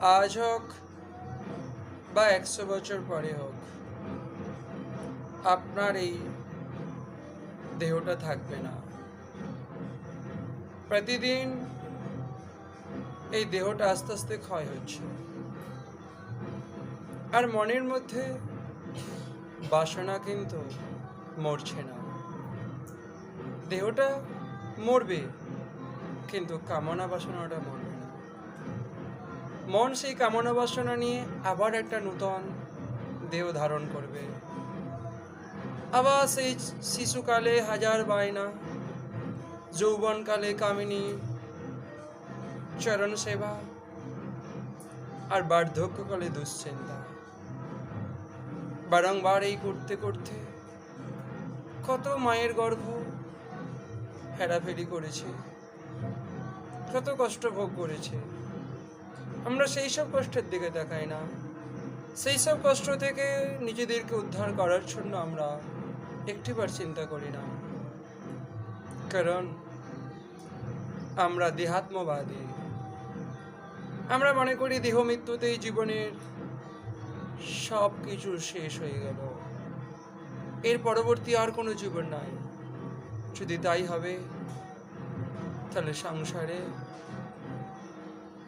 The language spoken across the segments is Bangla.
আজ হোক বা একশো বছর পরে হোক, আপনার এই দেহটা থাকবে না। প্রতিদিন এই দেহটা আস্তে আস্তে ক্ষয় হচ্ছে। আর মনের মধ্যে বাসনা কিন্তু মরছে না। দেহটা মরবে, কিন্তু কামনা বাসনাটা মরবে। মন সেই কামনা বাসনা নিয়ে আবার একটা নূতন দেহ ধারণ করবে। আবার সেই শিশুকালে হাজার বায়না, যৌবনকালে কামিনী চরণ সেবা আর বার্ধক্যকালে দুশ্চিন্তা। বারংবার এই করতে করতে কত মায়ের গর্ভ হেরাফেরি করেছে, কত কষ্ট ভোগ করেছে। আমরা সেই সব কষ্টের দিকে তাকাই না। সেই সব কষ্ট থেকে নিজেদেরকে উদ্ধার করার জন্য আমরা একটিবার চিন্তা করি না। কারণ আমরা দেহাত্মবাদী। আমরা মনে করি দেহ মৃত্যুতেই জীবনের সব কিছু শেষ হয়ে গেল। এর পরবর্তী আর কোনো জীবন নাই। যদি তাই হবে, তাহলে সংসারে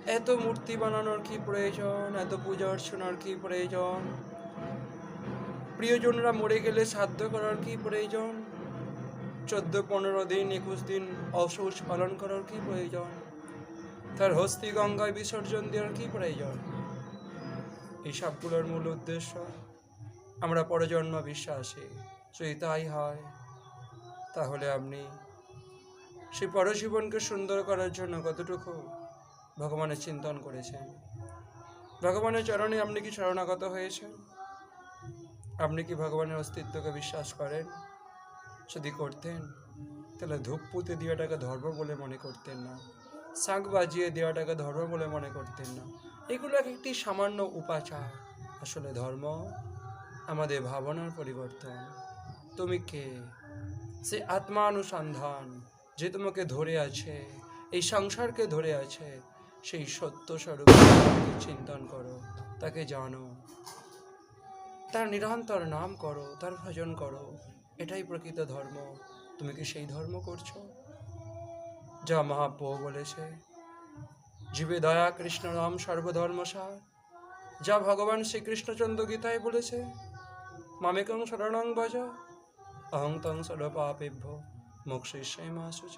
এত মূর্তি বানানোর কি প্রয়োজন? এত পূজা অর্চনার কি প্রয়োজন? প্রিয়জনরা মরে গেলে সাধ্য করার কি প্রয়োজন? চোদ্দ, পনেরো দিন, একুশ দিন অসৌচ পালন করার কি প্রয়োজন? তার হস্তি গঙ্গায় বিসর্জন দেওয়ার কি প্রয়োজন? এই সবগুলোর মূল উদ্দেশ্য, আমরা পরজন্ম বিশ্বাসী, যদি তাই হয়, তাহলে আপনি সেই পরজীবনকে সুন্দর করার জন্য কতটুকু ভগবানের চিন্তন করেছেন। ভগবানের চরণে আপনি কি শরণাগত হয়েছেন? আপনি কি ভগবানের অস্তিত্বকে বিশ্বাস করেন? যদি করতেন, তাহলে ধূপ পুঁতে দেওয়াটাকে ধর্ম বলে মনে করতেন না। শাঁখ বাজিয়ে দেওয়াটাকে ধর্ম বলে মনে করতেন না। এগুলো এক একটি সামান্য উপাচার। আসলে ধর্ম আমাদের ভাবনার পরিবর্তন। তুমি কে? সে আত্মানুসন্ধান যে তোমাকে ধরে আছে, এই সংসারকে ধরে আছে সেই সত্য স্বরূপ চিন্তন করো, তাকে জানো। তার নিরন্তর নাম করো, তার ভজন করো। এটাই প্রকৃত ধর্ম। তুমি কি সেই ধর্ম করছ? যা মহাপ্রভু বলেছে, জীবে দয়া, কৃষ্ণ রাম সর্বধর্মসার যা ভগবান শ্রীকৃষ্ণচন্দ্র গীতায় বলেছে, মামেকং শরণং ভজ, অহং তং সর্বপাপেভ্য মোক্ষিষ্যাই মাসুচ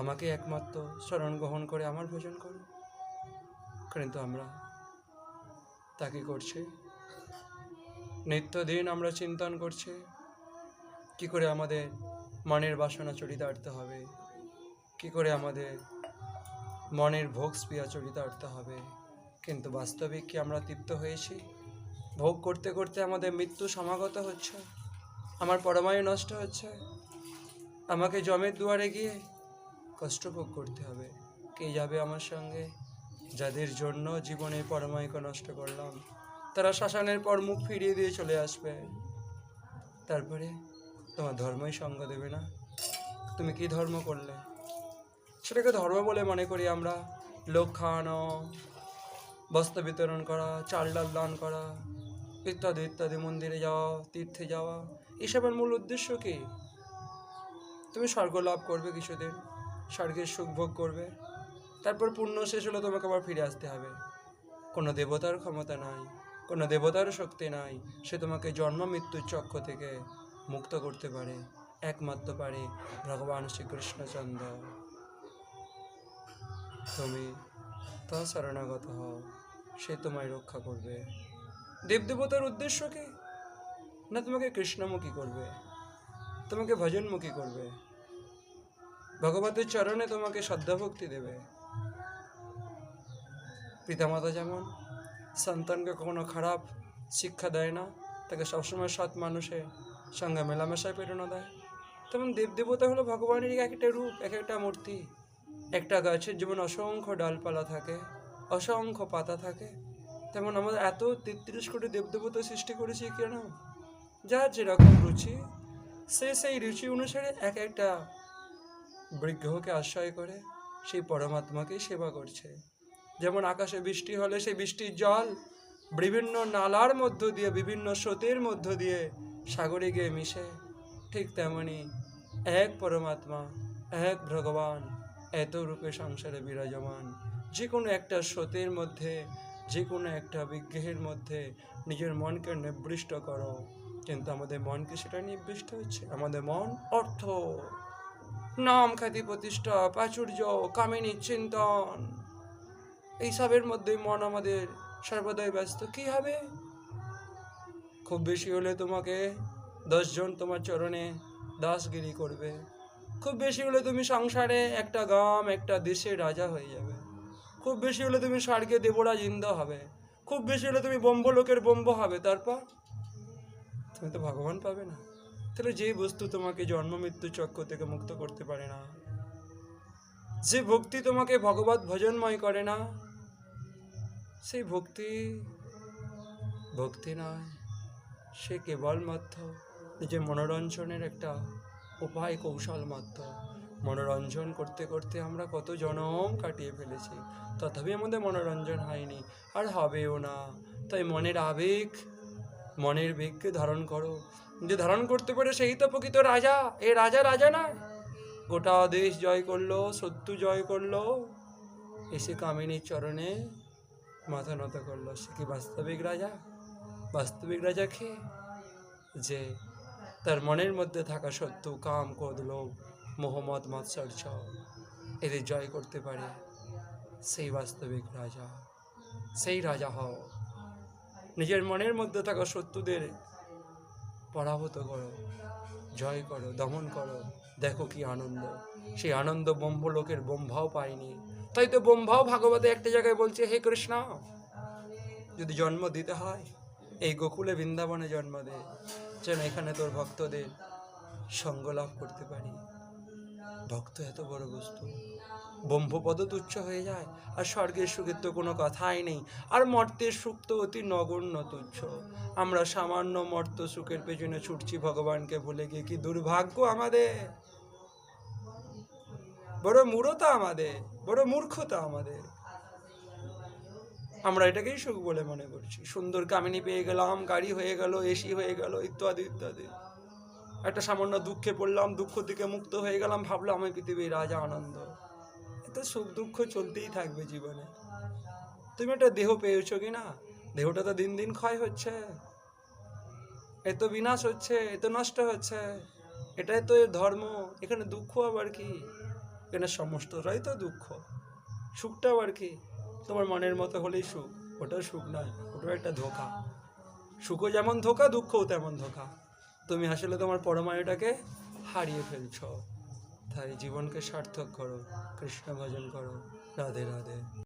আমাকে একমাত্র শরণ গ্রহণ করে আমার ভোজন করো। কিন্তু আমরা তাকে করছি? নিত্যদিন আমরা চিন্তন করছি, কি করে আমাদের মনের বাসনা চরিতার্থ হবে? কি করে আমাদের মনের ভোগ স্পিয়া চরিতার্থ হবে? কিন্তু বাস্তবিক কি আমরা তৃপ্ত হয়েছি? ভোগ করতে করতে আমাদের মৃত্যু সমাগত হচ্ছে, আমার পরমায়ু নষ্ট হচ্ছে। আমাকে জমের দুয়ারে গিয়ে কষ্ট ভোগ করতে হবে। কে যাবে আমার সঙ্গে? যাদের জন্য জীবনে পরমায়ুকে নষ্ট করলাম, তারা শ্মশানের পর মুখ ফিরিয়ে দিয়ে চলে আসবে। তারপরে তোমার ধর্মই সঙ্গ দেবে না। তুমি কি ধর্ম করলে? সেটাকে ধর্ম বলে মনে করি আমরা। লোক খাওয়ানো, বস্ত্র বিতরণ করা, চাল ডাল দান করা, ইত্যাদি ইত্যাদি, মন্দিরে যাওয়া, তীর্থে যাওয়া, এসবের মূল উদ্দেশ্য কি? তুমি স্বর্গ লাভ করবে কিছুদিন। স্বর্গের সুখ ভোগ করবে। তারপর পুণ্য শেষ হলে তোমাকে আবার ফিরে আসতে হবে। কোনো দেবতার ক্ষমতা নাই, কোনো দেবতার শক্তি নাই, সে তোমাকে জন্ম মৃত্যুর চক্র থেকে মুক্ত করতে পারে। একমাত্র পারে ভগবান শ্রীকৃষ্ণচন্দ্র। তুমি তা শরণাগত হও, সে তোমায় রক্ষা করবে। দেবদেবতার উদ্দেশ্য কি? না তোমাকে কৃষ্ণমুখী করবে, তোমাকে ভজনমুখী করবে। ভগবতের চরণে তোমাকে শ্রদ্ধাভক্তি দেবে। পিতামাতা যেমন সন্তানকে কখনো খারাপ শিক্ষা দেয় না, তাকে সবসময় সৎ মানুষের সঙ্গে মেলামেশায় প্রেরণা দেয়। তেমন দেবদেবতা হলো ভগবানের এক একটা রূপ, এক একটা মূর্তি, একটা গাছের যেমন অসংখ্য ডালপালা থাকে, অসংখ্য পাতা থাকে, তেমন আমাদের এত তেত্রিশ কোটি দেবদেবতা সৃষ্টি করেছি কেন? যার যেরকম রুচি, সে সেই রুচি অনুসারে এক একটা বৃক্ষকে আশ্রয় করে সেই পরমাত্মাকে সেবা করছে। যেমন আকাশে বৃষ্টি হলে সেই বৃষ্টির জল বিভিন্ন নালার মধ্য দিয়ে, বিভিন্ন স্রোতের মধ্য দিয়ে সাগরে গিয়ে মিশে। ঠিক তেমনি এক পরমাত্মা, এক ভগবান, এত রূপে সংসারে বিরাজমান। যে কোনো একটা স্রোতের মধ্যে যে কোনো একটা বিগ্রহের মধ্যে নিজের মনকে নিবৃষ্ট করো। কিন্তু আমাদের মনকে সেটা নিবৃষ্ট হচ্ছে। আমাদের মন অর্থ। নাম খ্যাতি প্রতিষ্ঠা, প্রাচুর্য, কামিনী, চিন্তন। এইসবের মধ্যে মন আমাদের সর্বদাই ব্যস্ত। কি হবে? খুব বেশি হলে তোমাকে দশজন তোমার চরণে দাসগিরি করবে। খুব বেশি হলে তুমি সংসারে একটা গ্রাম একটা দেশের রাজা হয়ে যাবে। খুব বেশি হলে তুমি স্বর্গে দেবরাজ ইন্দ্র হবে। খুব বেশি হলে তুমি ব্রহ্মলোকের ব্রহ্ম হবে। তারপর? তুমি তো ভগবান পাবে না। তাহলে যে বস্তু তোমাকে জন্ম, মৃত্যু চক্র থেকে মুক্ত করতে পারে না, যে ভক্তি তোমাকে ভগবত ভজনময় করে না, সেই ভক্তি ভক্তি নয়, সে কেবলমাত্র নিজের মনোরঞ্জনের একটা উপায়, কৌশল মাত্র। মনোরঞ্জন করতে করতে আমরা কত জনম কাটিয়ে ফেলেছি, তথাপি আমাদের মনোরঞ্জন হয়নি, আর হবেও না। তাই মনের আবেগ, মনের বেগকে ধারণ করো যে ধারণ করতে পারে সেই তো প্রকৃত রাজা। এ রাজা রাজা না গোটা দেশ জয় করল, শত্রু জয় করল। এসে কামিনীর চরণে মাথা নত করল। সে কি বাস্তবিক রাজা? বাস্তবিক রাজা কে? যে তার মনের মধ্যে থাকা শত্রু, কাম, ক্রোধ, লোভ মোহাম্মদ মাৎসর্য এদের জয় করতে পারে। সেই বাস্তবিক রাজা। সেই রাজা হও। নিজের মনের মধ্যে থাকা শত্রুদের পরাভূত করো, জয় করো, দমন করো, দেখো কি আনন্দ। সেই আনন্দ ব্রহ্মলোকের ব্রহ্মাও পায়নি। তাই তো ব্রহ্মাও ভাগবতে একটা জায়গায় বলছে, হে কৃষ্ণ, যদি জন্ম দিতে হয়, এই গোকুলে বৃন্দাবনে জন্ম দে। যেন এখানে তোর ভক্তদের সঙ্গ লাভ করতে পারি। ভক্ত এত বড় বস্তু। ব্রহ্মপদ তুচ্ছ হয়ে যায়, আর স্বর্গের সুখের তো কোনো কথাই নেই, আর মর্তের সুখ তো অতি নগণ্য তুচ্ছ। আমরা সামান্য মর্ত সুখের পেছনে ছুটছি ভগবানকে ভুলে গিয়ে, কি দুর্ভাগ্য আমাদের। বড় মূঢ়তা আমাদের, বড় মূর্খতা আমাদের। আমরা এটাকেই সুখ বলে মনে করছি। সুন্দর কামিনী পেয়ে গেলাম, গাড়ি হয়ে গেল, এসি হয়ে গেল, ইত্যাদি ইত্যাদি। একটা সামান্য দুঃখে পড়লাম দুঃখ থেকে মুক্ত হয়ে গেলাম, ভাবলাম আমি পৃথিবীর রাজা আনন্দ। এতে সুখ দুঃখ চলতেই থাকবে জীবনে। তুমি একটা দেহ পেয়েছ কি না? দেহটা তো দিন দিন ক্ষয় হচ্ছে। এত বিনাশ হচ্ছে এত নষ্ট হচ্ছে। এটাই তো ধর্ম, এখানে দুঃখ আবার কি? এখানে সমস্তটাই তো দুঃখ। সুখটা আবার কি? তোমার মনের মতো হলেই সুখ ওটা সুখ নয় ওটা একটা ধোকা। সুখও যেমন ধোকা, দুঃখও তেমন ধোকা। তুমি আসলে তোমার পরমায়ুটাকে হারিয়ে ফেলছ। তাই জীবনকে সার্থক করো, কৃষ্ণ ভজন করো, রাধে রাধে।